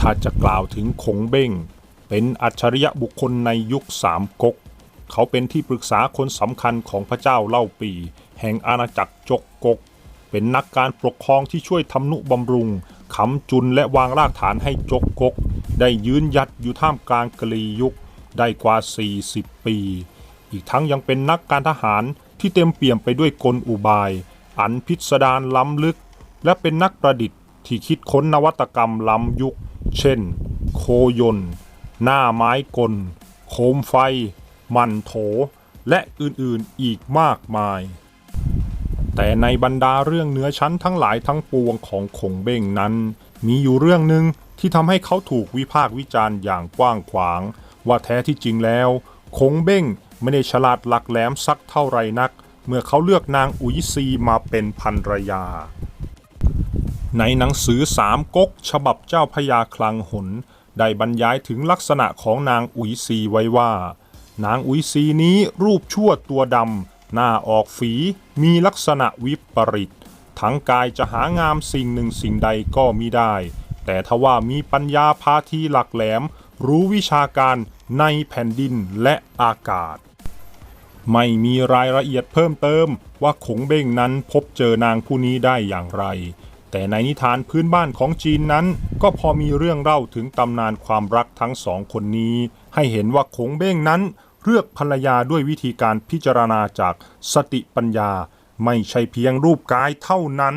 ถ้าจะกล่าวถึงคงเบ้ง เป็นอัจฉริยะบุคคลในยุคสามก๊ก เขาเป็นที่ปรึกษาคนสำคัญของพระเจ้าเล่าปี แห่งอาณาจักรจกก๊ก เป็นนักการปกครองที่ช่วยทำนุบำรุงค้ำจุนและวางรากฐานให้จกก๊ก ได้ยืนยัดอยู่ท่ามกลางกลียุคได้กว่า 40 ปี อีกทั้งยังเป็นนักการทหารที่เต็มเปี่ยมไปด้วยกลอุบาย อันพิสดารล้ำลึก และเป็นนักประดิษฐ์ที่คิดค้นนวัตกรรมล้ำยุค เช่น โคยน หน้าไม้กล โคมไฟ มันโถ และอื่นๆอีกมากมาย แต่ในบรรดาเรื่องเนื้อชั้นทั้งหลายทั้งปวงของขงเบ้งนั้น มีอยู่เรื่องหนึ่งที่ทำให้เขาถูกวิพากษ์วิจารณ์อย่างกว้างขวาง ว่าแท้ที่จริงแล้วคงเบ้งไม่ได้ฉลาดหลักแหลมสักเท่าไรนัก เมื่อเขาเลือกนางอุยซีมาเป็นภรรยา ในหนังสือสามก๊กฉบับเจ้าพญาคลังหน ได้บรรยายถึงลักษณะของนางอุ๋ยซีไว้ว่า นางอุ๋ยซีนี้รูปชั่วตัวดำ หน้าออกฝี มีลักษณะวิปริต ทั้งกายจะหางามสิ่งหนึ่งสิ่งใดก็มิได้ แต่ทว่ามีปัญญาพาทีหลักแหลม รู้วิชาการในแผ่นดินและอากาศ ไม่มีรายละเอียดเพิ่มเติมว่าขงเบ้งนั้นพบเจอนางผู้นี้ได้อย่างไร แต่ในนิทานพื้นบ้านของจีนนั้น ก็พอมีเรื่องเล่าถึงตำนานความรักทั้งสองคนนี้ ให้เห็นว่าขงเบ้งนั้นเลือกภรรยาด้วยวิธีการพิจารณาจากสติปัญญา ไม่ใช่เพียงรูปกายเท่านั้น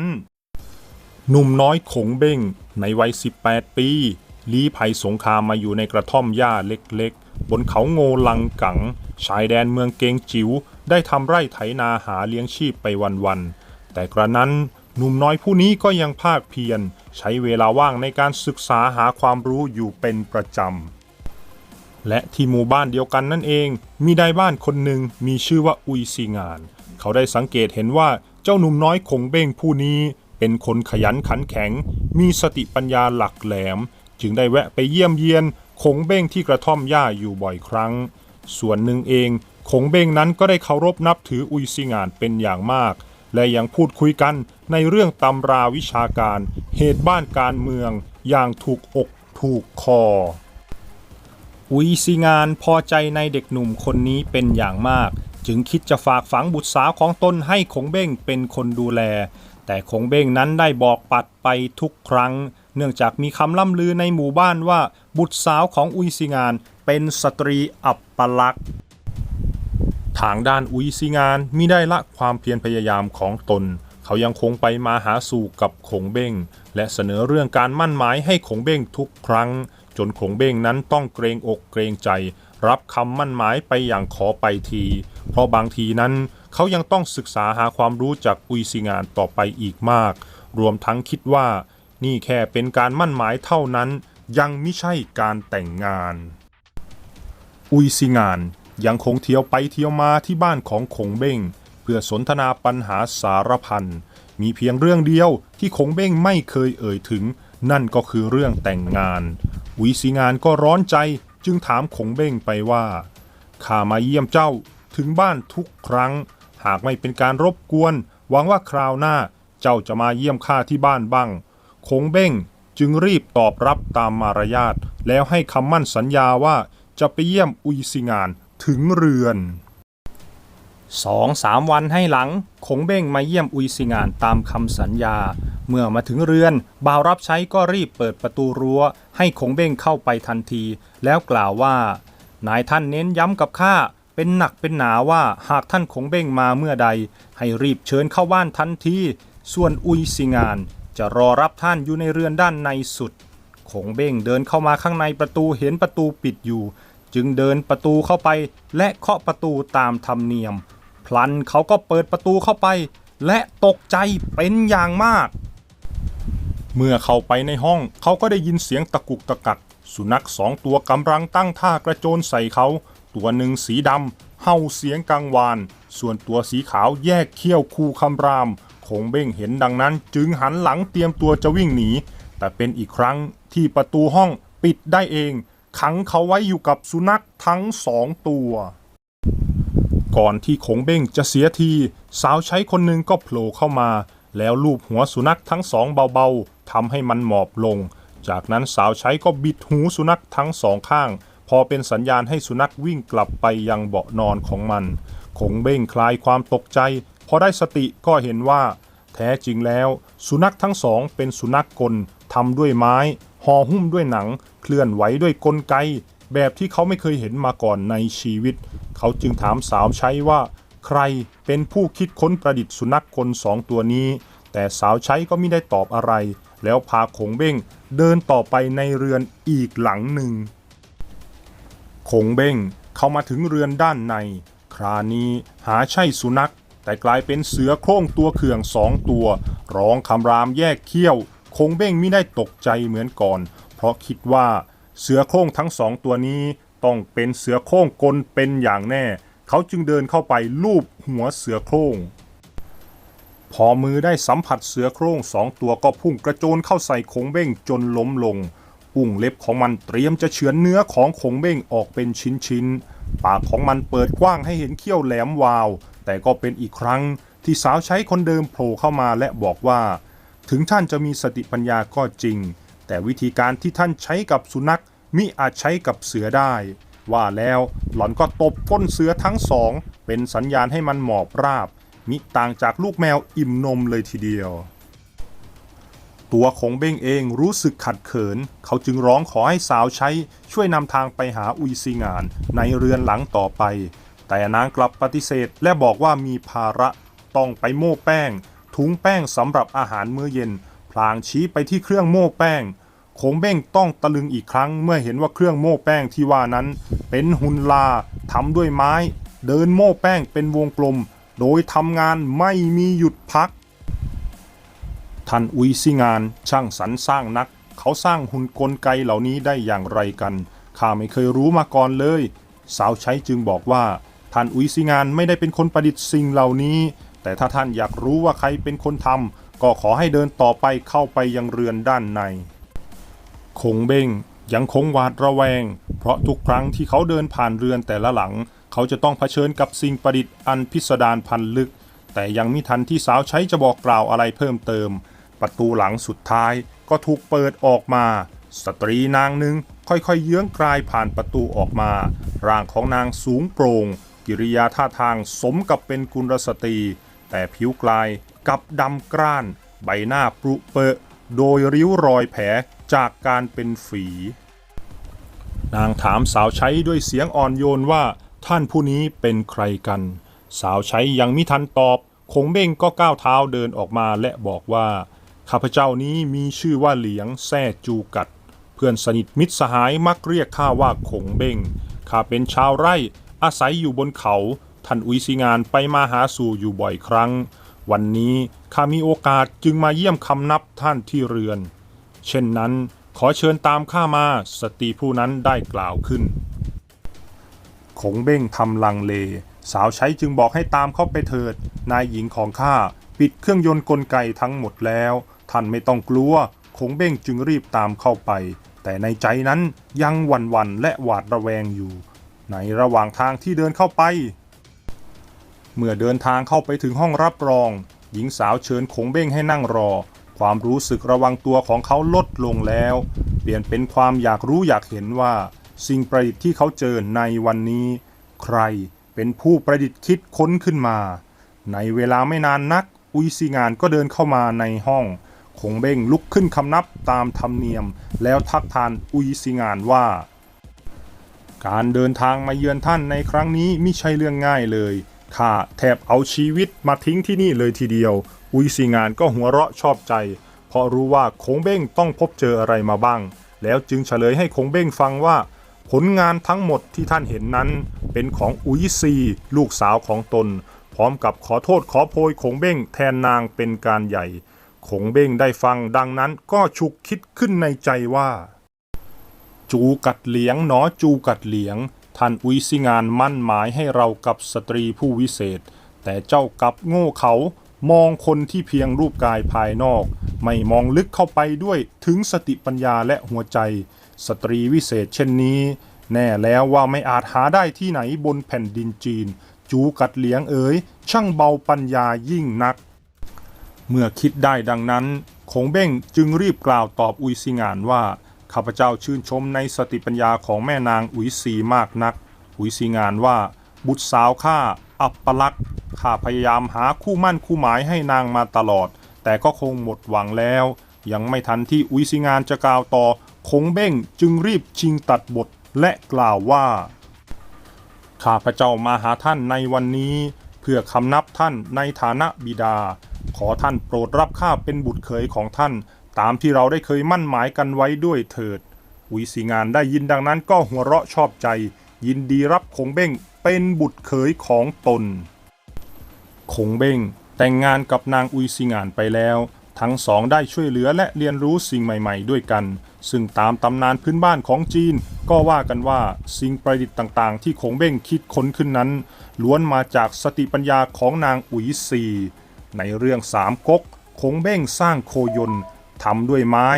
หนุ่มน้อยขงเบ้งในวัย 18 ปีลี้ภัยสงครามมาอยู่ในกระท่อมหญ้าเล็กๆ บนเขาโงลังกัง ชายแดนเมืองเกงจิ๋วได้ทำไร่ไถนาหาเลี้ยงชีพไปวันๆแต่กระนั้น หนุ่มน้อยผู้นี้ก็ยังภาคเพียร ใช้เวลาว่างในการศึกษาหาความรู้อยู่เป็นประจำ และที่หมู่บ้านเดียวกันนั่นเอง มีนายบ้านคนหนึ่งมีชื่อว่าอุยซีงาน เขาได้สังเกตเห็นว่าเจ้าหนุ่มน้อยคงเบ้งผู้นี้ เป็นคนขยันขันแข็ง มีสติปัญญาหลักแหลม จึงได้แวะไปเยี่ยมเยียนคงเบ้งที่กระท่อมหญ้าอยู่บ่อยครั้ง ส่วนหนึ่งเองคงเบ้งนั้นก็ได้เคารพนับถืออุยซีงานเป็นอย่างมาก และยังพูดคุยกันในเรื่องตำราวิชาการ เหตุบ้านการเมืองอย่างถูกอกถูกคอ อุยซีงานพอใจในเด็กหนุ่มคนนี้เป็นอย่างมาก จึงคิดจะฝากฝังบุตรสาวของตนให้คงเบ้งเป็นคนดูแล แต่คงเบ้งนั้นได้บอกปัดไปทุกครั้ง เนื่องจากมีคำล่ำลือในหมู่บ้านว่า บุตรสาวของอุยซีงานเป็นสตรีอับปลักษณ์ ทางด้านอุยซีงานมิได้ละความเพียรพยายามของตน เขายังคงไปมาหาสู่กับขงเบ้ง และเสนอเรื่องการมั่นหมายให้ขงเบ้งทุกครั้ง จนขงเบ้งนั้นต้องเกรงอกเกรงใจ รับคำมั่นหมายไปอย่างขอไปที เพราะบางทีนั้นเขายังต้องศึกษาหาความรู้จากอุยซีงานต่อไปอีกมาก รวมทั้งคิดว่า นี่แค่เป็นการมั่นหมายเท่านั้น ยังไม่ใช่การแต่งงาน อุยซีงาน ยังคงเที่ยวไปเที่ยวมาที่บ้านของคงเบ้ง เพื่อสนทนาปัญหาสารพัน มีเพียงเรื่องเดียวที่คงเบ้งไม่เคยเอ่ยถึง นั่นก็คือเรื่องแต่งงานอุยซีงานก็ร้อนใจจึงถามคงเบ้งไปว่าข้ามาเยี่ยมเจ้าถึงบ้านทุกครั้ง หากไม่เป็นการรบกวน หวังว่าคราวหน้าเจ้าจะมาเยี่ยมข้าที่บ้านบ้าง คงเบ้งจึงรีบตอบรับตามมารยาท แล้วให้คำมั่นสัญญาว่าจะไปเยี่ยมอุยซีงาน ถึงเรือนสองสามวันให้หลังคงเบ้งมาเยี่ยมอุยซีงานตามคำสัญญา เมื่อมาถึงเรือน บ่าวรับใช้ก็รีบเปิดประตูรั้ว ให้คงเบ้งเข้าไปทันที แล้วกล่าวว่า นายท่านเน้นย้ำกับข้าเป็นหนักเป็นหนาว่าหากท่านคงเบ้งมาเมื่อใด ให้รีบเชิญเข้าบ้านทันที ส่วนอุยซีงานจะรอรับท่านอยู่ในเรือนด้านในสุดคงเบ้งเดินเข้ามาข้างในประตูเห็นประตูปิดอยู่ จึงเดินประตูเข้าไปและเคาะประตูตามธรรมเนียม พลันเขาก็เปิดประตูเข้าไป และตกใจเป็นอย่างมาก เมื่อเข้าไปในห้องเขาก็ได้ยินเสียงตะกุกตะกัก สุนัขสองตัวกำลังตั้งท่ากระโจนใส่เขา ตัวหนึ่งสีดำเห่าเสียงกังวาน ส่วนตัวสีขาวแยกเขี้ยวคูคำรามคงเบ้งเห็นดังนั้นจึงหันหลังเตรียมตัวจะวิ่งหนี แต่เป็นอีกครั้งที่ประตูห้องปิดได้เอง ขังเขาไว้อยู่กับสุนัขทั้งสองตัว ก่อนที่คงเบ้งจะเสียที สาวใช้คนหนึ่งก็โผล่เข้ามา แล้วลูบหัวสุนัขทั้งสองเบาๆทำให้มันหมอบลง จากนั้นสาวใช้ก็บิดหูสุนัขทั้งสองข้าง พอเป็นสัญญาณให้สุนัขวิ่งกลับไปยังเบาะนอนของมันคงเบ้งคลายความตกใจ พอได้สติก็เห็นว่า แท้จริงแล้ว สุนัขทั้งสองเป็นสุนัขกลทำด้วยไม้ ห่อหุ้มด้วยหนัง เคลื่อนไหวด้วยกลไก แบบที่เขาไม่เคยเห็นมาก่อนในชีวิต เขาจึงถามสาวใช้ว่า ใครเป็นผู้คิดค้นประดิษฐ์สุนัขกลสองตัวนี้ แต่สาวใช้ก็ไม่ได้ตอบอะไร แล้วพาคงเบ้งเดินต่อไปในเรือนอีกหลังหนึ่งคงเบ้งเข้ามาถึงเรือนด้านใน คราวนี้หาใช่สุนัข แต่กลายเป็นเสือโคร่งตัวเขื่องสองตัว ร้องคำรามแยกเขี้ยว คงเบ้งไม่ได้ตกใจเหมือนก่อน เพราะคิดว่าเสือโคร่งทั้งสองตัวนี้ต้องเป็นเสือโคร่งกลเป็นอย่างแน่ เขาจึงเดินเข้าไปลูบหัวเสือโคร่ง พอมือได้สัมผัสเสือโคร่งสองตัวก็พุ่งกระโจนเข้าใส่คงเบ้งจนล้มลง อุ้งเล็บของมันเตรียมจะเฉือนเนื้อของคงเบ้งออกเป็นชิ้นๆ ปากของมันเปิดกว้างให้เห็นเขี้ยวแหลมวาว แต่ก็เป็นอีกครั้งที่สาวใช้คนเดิมโผล่เข้ามาและบอกว่า ถึงท่านจะมีสติปัญญาก็จริง แต่วิธีการที่ท่านใช้กับสุนัขมิอาจใช้กับเสือได้ ว่าแล้วหล่อนก็ตบก้นเสือทั้งสอง เป็นสัญญาณให้มันหมอบราบ มิต่างจากลูกแมวอิ่มนมเลยทีเดียว ตัวของเบ้งเองรู้สึกขัดเขิน เขาจึงร้องขอให้สาวใช้ช่วยนำทางไปหาอุยซีงานในเรือนหลังต่อไป แต่นางกลับปฏิเสธและบอกว่ามีภาระต้องไปโม่แป้ง ถุงแป้งสำหรับอาหารมื้อเย็น พลางชี้ไปที่เครื่องโม่แป้งโคงเบ้งต้องตะลึงอีกครั้งเมื่อเห็นว่าเครื่องโม่แป้งที่ว่านั้น เป็นหุ่นลาทำด้วยไม้ เดินโม่แป้งเป็นวงกลม โดยทำงานไม่มีหยุดพักท่านอุยซิงานช่างสรรสร้างนัก เขาสร้างหุ่นกลไกเหล่านี้ได้อย่างไรกันข้าไม่เคยรู้มาก่อนเลย สาวใช้จึงบอกว่าท่านอุยซิงานไม่ได้เป็นคนประดิษฐ์สิ่งเหล่านี้ แต่ถ้าท่านอยากรู้ว่าใครเป็นคนทำก็ขอให้เดินต่อไปเข้าไปยังเรือนด้านใน คงเบ้งยังคงหวาดระแวง เพราะทุกครั้งที่เขาเดินผ่านเรือนแต่ละหลัง เขาจะต้องเผชิญกับสิ่งประดิษฐ์อันพิสดารพันลึก แต่ยังมิทันที่สาวใช้จะบอกกล่าวอะไรเพิ่มเติม ประตูหลังสุดท้ายก็ถูกเปิดออกมา สตรีนางหนึ่งค่อยๆเยื้องกลายผ่านประตูออกมา ร่างของนางสูงโปร่ง กิริยาท่าทางสมกับเป็นกุลสตรี แต่ผิวกลายกับดำกร้าน ใบหน้าปรุเปอะโดยริ้วรอยแผลจากการเป็นฝี นางถามสาวใช้ด้วยเสียงอ่อนโยนว่าท่านผู้นี้เป็นใครกัน สาวใช้ยังมิทันตอบ คงเบ้งก็ก้าวเท้าเดินออกมาและบอกว่า ข้าพเจ้านี้มีชื่อว่าเหลียงแซ่จูกัด เพื่อนสนิทมิตรสหายมักเรียกข้าว่าคงเบ้งข้าเป็นชาวไร่อาศัยอยู่บนเขา ท่านอุยซิงานไปมาหาสู่อยู่บ่อยครั้ง วันนี้ข้ามีโอกาสจึงมาเยี่ยมคำนับท่านที่เรือน เช่นนั้นขอเชิญตามข้ามาสตรีผู้นั้นได้กล่าวขึ้นคงเบ้งทำลังเล สาวใช้จึงบอกให้ตามเข้าไปเถิด นายหญิงของข้าปิดเครื่องยนต์กลไกทั้งหมดแล้ว ท่านไม่ต้องกลัวคงเบ้งจึงรีบตามเข้าไป แต่ในใจนั้นยังหวั่นวันและหวาดระแวงอยู่ ในระหว่างทางที่เดินเข้าไป เมื่อเดินทางเข้าไปถึงห้องรับรอง หญิงสาวเชิญคงเบ้งให้นั่งรอ ความรู้สึกระวังตัวของเขาลดลงแล้ว เปลี่ยนเป็นความอยากรู้อยากเห็นว่า สิ่งประดิษฐ์ที่เขาเจอในวันนี้ ใครเป็นผู้ประดิษฐ์คิดค้นขึ้นมา ในเวลาไม่นานนัก อุยซีงานก็เดินเข้ามาในห้องคงเบ้งลุกขึ้นคำนับตามธรรมเนียม แล้วทักทานอุยซีงานว่า การเดินทางมาเยือนท่านในครั้งนี้ไม่ใช่เรื่องง่ายเลย ข้าแทบเอาชีวิตมาทิ้งที่นี่เลยทีเดียว อุยซีงานก็หัวเราะชอบใจ เพราะรู้ว่าคงเบ้งต้องพบเจออะไรมาบ้าง แล้วจึงเฉลยให้คงเบ้งฟังว่า ผลงานทั้งหมดที่ท่านเห็นนั้น เป็นของอุยซี ลูกสาวของตน พร้อมกับขอโทษขอโพยคงเบ้งแทนนางเป็นการใหญ่คงเบ้งได้ฟังดังนั้นก็ฉุกคิดขึ้นในใจว่า จูกัดเหลียงหนอจูกัดเหลียง ท่านอุยสิงานมั่นหมายให้เรากับสตรีผู้วิเศษ แต่เจ้ากับโง่เขามองคนที่เพียงรูปกายภายนอก ไม่มองลึกเข้าไปด้วยถึงสติปัญญาและหัวใจ สตรีวิเศษเช่นนี้ แน่แล้วว่าไม่อาจหาได้ที่ไหนบนแผ่นดินจีน จูกัดเหลียงเอ๋ยช่างเบาปัญญายิ่งนัก เมื่อคิดได้ดังนั้นคงเบ้งจึงรีบกล่าวตอบอุยซีงานว่า ข้าพเจ้าชื่นชมในสติปัญญาของแม่นางอุยซีมากนัก อุยซีงานว่า บุตรสาวข้าอัปลักษ์ข้าพยายามหาคู่มั่นคู่หมายให้นางมาตลอด แต่ก็คงหมดหวังแล้ว ยังไม่ทันที่อุยซีงานจะกล่าวต่อ คงเบ้งจึงรีบชิงตัดบทและกล่าวว่าข้าพเจ้ามาหาท่านในวันนี้ เพื่อคำนับท่านในฐานะบิดา ขอท่านโปรดรับข้าเป็นบุตรเขยของท่าน ตามที่เราได้เคยมั่นหมายกันไว้ด้วยเถิดอุยสีงานได้ยินดังนั้นก็หัวเราะชอบใจ ยินดีรับคงเบ้งเป็นบุตรเขยของตน คงเบ้งแต่งงานกับนางอุยซิงานไปแล้ว ทั้งสองได้ช่วยเหลือและเรียนรู้สิ่งใหม่ๆ ด้วยกัน ซึ่งตามตำนานพื้นบ้านของจีน ก็ว่ากันว่าสิ่งประดิษฐ์ต่างๆ ที่คงเบ้งคิดค้นขึ้นนั้น ล้วนมาจากสติปัญญาของนางอุยซีในเรื่องสามก๊กคงเบ้งสร้างโคยน ทำด้วยไม้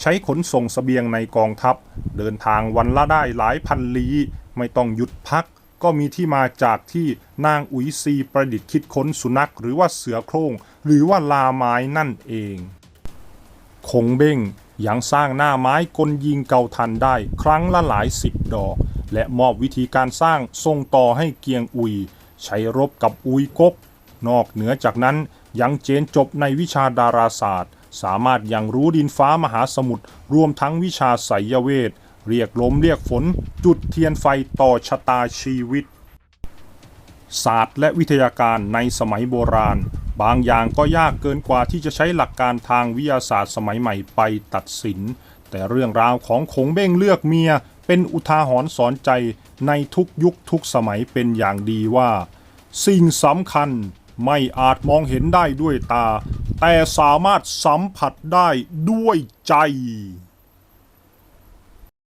ใช้ขนส่งสเสบียงในกองทัพ เดินทางวันละได้หลายพันลี้ไม่ต้องหยุดพัก ก็มีที่มาจากที่นางอุ๋ยซีประดิษฐ์คิดค้นสุนัขหรือว่าเสือโคร่ง หรือว่าลาไม้นั่นเองคงเบ้งยังสร้างหน้าไม้กลยิงเกาทันได้ครั้งละหลายสิบดอก และมอบวิธีการสร้างส่งต่อให้เกียงอุย ใช้รบกับอุยกก นอกเหนือจากนั้นยังเจนจบในวิชาดาราศาสตร์ สามารถยังรู้ดินฟ้ามหาสมุทรรวมทั้งวิชาไสยเวท เรียกลมเรียกฝน จุดเทียนไฟต่อชะตาชีวิต ศาสตร์และวิทยาการในสมัยโบราณ บางอย่างก็ยากเกินกว่าที่จะใช้หลักการทางวิทยาศาสตร์สมัยใหม่ไปตัดสิน แต่เรื่องราวของคงเบ้งเลือกเมีย เป็นอุทาหรณ์สอนใจในทุกยุคทุกสมัยเป็นอย่างดีว่า สิ่งสำคัญ ไม่อาจมองเห็นได้ด้วยตา แต่สามารถสัมผัสได้ด้วยใจ